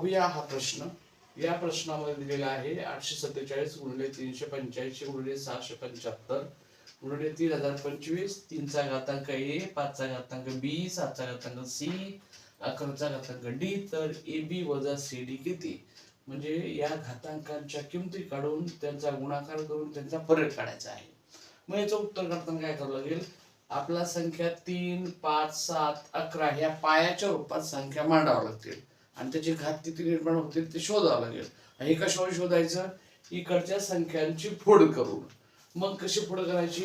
पाहूया हा प्रश्न. या प्रश्नामध्ये दिलेला आहे आठशे सत्तेचाळीस गुणले तीनशे पंच्याऐंशी गुणले सहाशे पंच्याहत्तर गुणले तीन हजार पंचवीस तीनचा घातांक ए पाचचा घातांक बी सातचा घातांक सी अकराचा घातांक डी तर ए बी वजा सी डी किती? म्हणजे या घातांकांच्या किमती काढून त्यांचा गुणाकार करून त्यांचा फरक काढायचा आहे. मग याचं उत्तर काढताना काय करावं लागेल? आपला संख्या तीन पाच सात अकरा ह्या पायाच्या रूपात संख्या मांडाव्या लागतील. आणि त्याची घात किती निर्माण होतील ते शोधावं लागेल. हे कशावर शोधायचं इकडच्या संख्यांची फोड करून. मग कशी फोड करायची?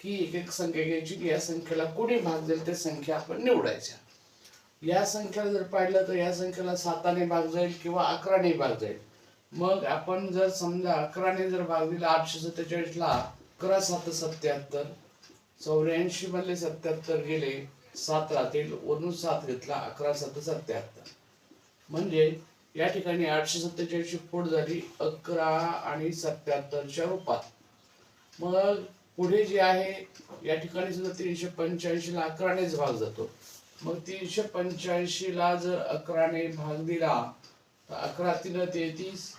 की एक एक संख्या घ्यायची की या संख्येला कोणी भाग देईल त्या संख्या आपण निवडायच्या. या संख्येला जर पाहिलं तर या संख्येला साताने भाग जाईल किंवा अकराने भाग जाईल. मग आपण जर समजा अकराने जर भाग दिला आठशे सत्तेचाळीसला अकरा सात सत्याहत्तर चौऱ्याऐंशी मधले सत्याहत्तर गेले सात राहतील वरून सात घेतला अकरा सात सत्याहत्तर. म्हणजे या ठिकाणी आठशे सत्तेचाळीसची फोड झाली अकरा आणि सत्याहत्तरच्या रूपात. मग पुढे जे आहे या ठिकाणी सुद्धा तीनशे पंच्याऐंशीला अकरानेच भाग जातो. मग तीनशे पंच्याऐंशीला जर अकराने भाग दिला तर अकरा तीन तेहतीस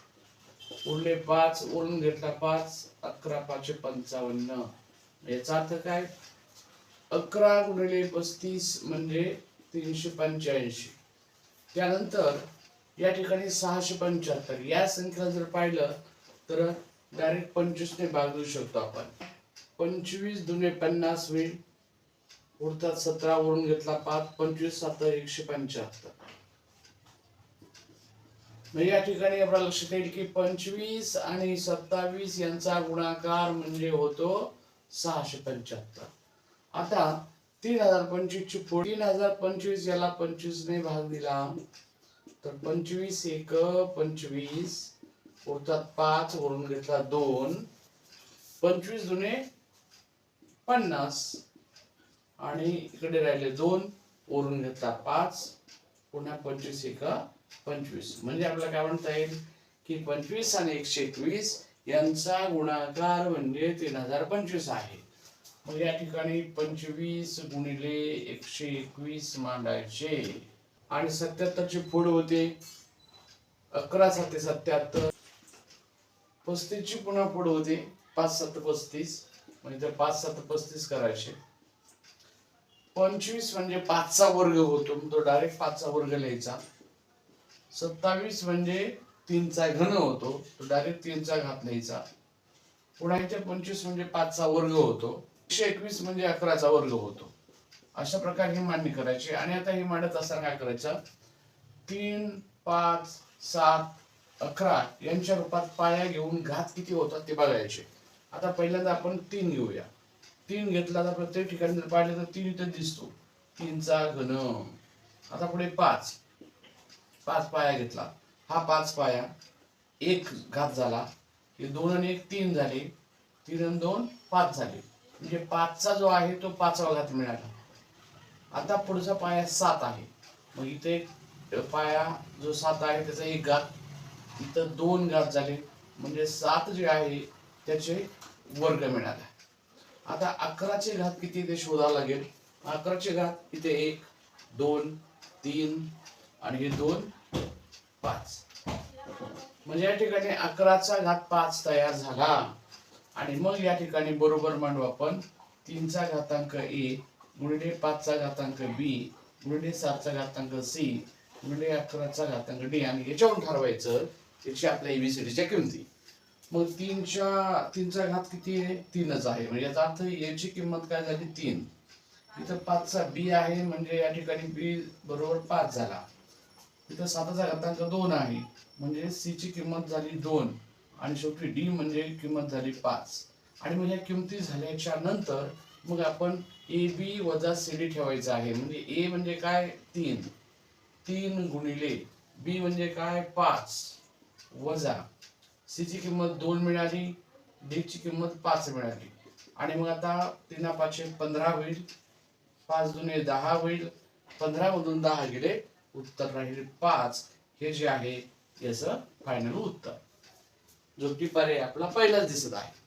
उरले पाच उरून घेतला पाच अकरा पाचशे पंचावन्न. याचा अर्थ काय? अकरा गुणिले पस्तीस म्हणजे तीनशे पंच्याऐंशी. त्यानंतर या ठिकाणी सहाशे पंच्याहत्तर. या संख्येला जर पाहिलं तर डायरेक्ट पंचवीसने भाग देऊ शकतो आपण. पंचवीस दुने पन्नास होईल. उरतात सतरा वरून घेतला पाच पंचवीस सात एकशे पंच्याहत्तर. मग या ठिकाणी आपल्या लक्षात येईल की पंचवीस आणि सत्तावीस यांचा गुणाकार म्हणजे होतो सहाशे पंच्याहत्तर. आता तीन हजार पंचवीस ची फोड. तीन हजार पंचवीस याला पंचवीसने भाग दिला. तर पंचवीस एक पंचवीस उरतात पाच वरून घेतला दोन. पंचवीस दुने पन्नास. आणि इकडे राहिले दोन वरून घेतला पाच. पुन्हा पंचवीस एक पंचवीस. म्हणजे आपल्याला काय म्हणता येईल? की पंचवीस आणि एकशे एकवीस यांचा गुणाकार म्हणजे तीन हजार पंचवीस आहे. मग या ठिकाणी पंचवीस गुणिले एकशे एकवीस मांडायचे. आणि सत्याहत्तरची फोड होते. अकरा साते सत्याहत्तर. पस्तीसची पुन्हा फोड होते. पाच सात पस्तीस. म्हणजे पाच सात पस्तीस करायचे. पंचवीस म्हणजे पाचचा वर्ग होतो. तो डायरेक्ट पाचचा वर्ग लिहायचा. सत्तावीस म्हणजे तीनचा घन होतो. तो डायरेक्ट तीनचा घात लिहायचा. पुन्हा इथे पंचवीस म्हणजे पाचचा वर्ग होतो. एकशे एकवीस म्हणजे अकराचा वर्ग होतो. अशा प्रकारे ही मांडणी करायची. आणि आता ही मांडत असताना काय करायचं? तीन पाच सात अकरा यांच्या रूपात पाया घेऊन घात किती होतात ते बघायचे. आता पहिल्यांदा आपण तीन घेऊया. तीन घेतला तर प्रत्येक ठिकाणी जर पाहिलं तर तीन इथं दिसतो. तीनचा घन. आता पुढे पाच. पाच पाया घेतला. हा पाच पाया एक घात झाला. हे दोन आणि एक तीन झाले. तीन आणि दोन पाच झाले. म्हणजे पाचचा जो आहे तो पाचवा घात मिळाला. आता पुढचा पाया सात आहे. मग इथे एक पाया जो सात आहे त्याचा एक घात इथं दोन घात झाले. म्हणजे सात जे आहे त्याचे वर्ग मिळाला. आता अकराचे घात किती ते शोधावं लागेल? अकराचे घात इथे एक दोन तीन आणि हे दोन पाच. म्हणजे या ठिकाणी अकराचा घात पाच तयार झाला. आणि मग या ठिकाणी बरोबर मांडू आपण तीनचा घातांक ए गुणिले पाचचा घातांक बी गुणिले सातचा घातांक सी गुणिले अकराचा घातांक डी आणि याच्यावरून ठरवायचं त्याची आपल्या एबीसीडीच्या किमती. मग तीनच्या तीनचा घात किती आहे? तीनच आहे. म्हणजे याचा अर्थ याची किंमत काय झाली? तीन. इथं पाचचा बी आहे म्हणजे या ठिकाणी बी बरोबर पाच झाला. इथं साताचा घातांक दोन आहे म्हणजे सी ची किंमत झाली दोन. आणि शेवटी डी म्हणजे किंमत झाली पाच. आणि मग ह्या किमती झाल्याच्यानंतर मग आपण ए बी वजा सी डी ठेवायचं आहे. म्हणजे ए म्हणजे काय? तीन. तीन गुणिले बी म्हणजे काय? पाच. वजा सी ची किंमत दोन मिळाली डीची किंमत पाच मिळाली. आणि मग आता तीन पाचशे पंधरा होईल. पाच दुने दहा होईल. पंधरामधून दहा गेले उत्तर राहील पाच. हे जे आहे याचं फायनल उत्तर. जो की पर्याय आपला पहिलाच दिसत आहे.